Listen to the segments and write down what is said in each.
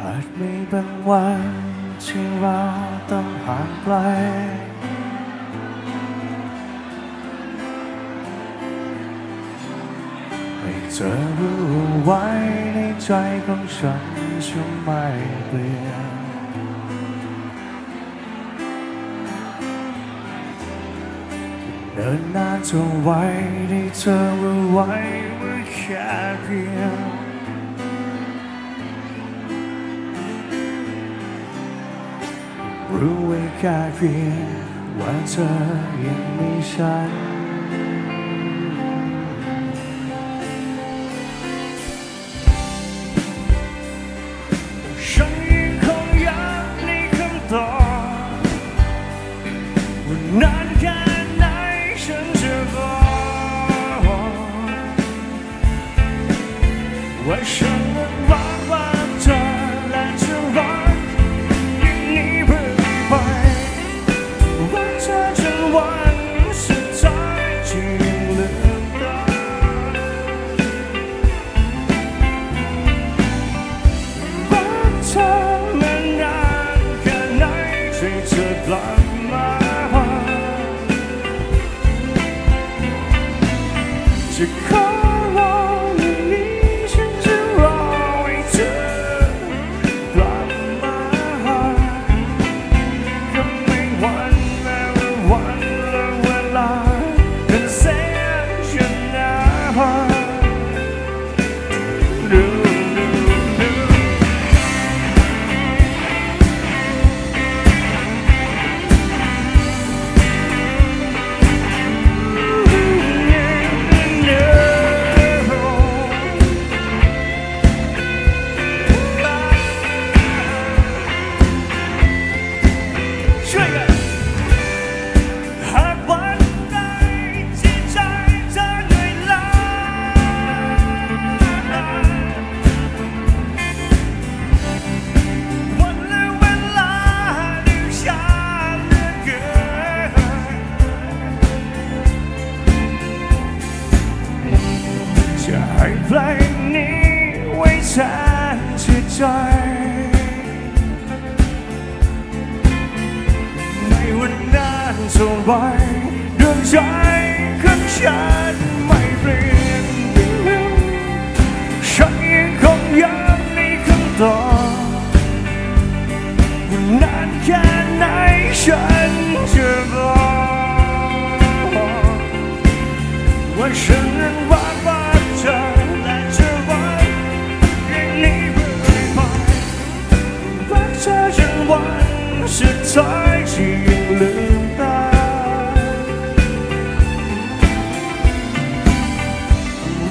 อาจมีบางวันที่เราต้องห่างไกล ให้เธอรู้ไว้ในใจของฉันจะไม่เปลี่ยนเดินนานเท่าไหรได้เธอรู้ไว้ว่าแค่เพียง รู้ไว้แค่เพียงว่าเธอยังมีฉัน ฉันยังคงยากในคำตอบว่านานแค่ไหนฉันจะบอกว่าฉัน ที่เธอกลั จะให้เพลงนี้ไว้แทนที่ใจไม่วันนานเท่าไรดวงใจของฉันไม่เปลี่ยนฉันยังคงย้ำในคำตอบว่านานแค่ไหนฉันจะบอกว่าฉัน ท้ายที่ยังลืมตา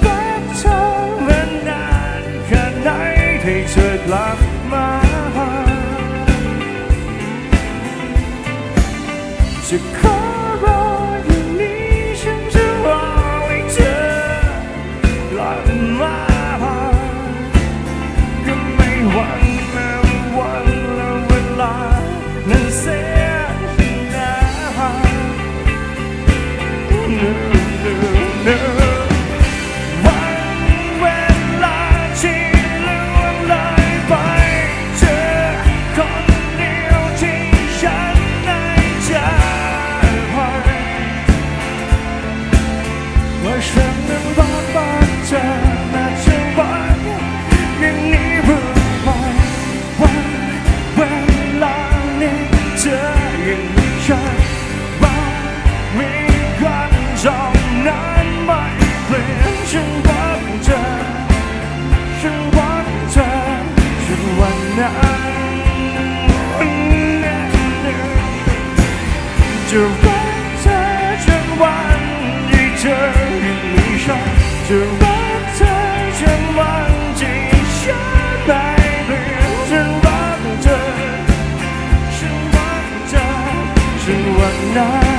รักเธอมานานแค่ไหนให้เธอกลับมาจะขอ 难，难的。就望著，望著，一直一直想，就望著，望著，只想再，再望著，再望那。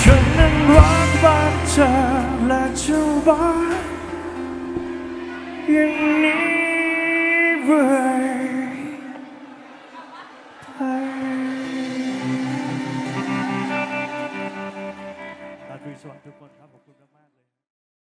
ฉันนั้นรักบ้านเธอและจะบ้าอย่างนี้เรื่อ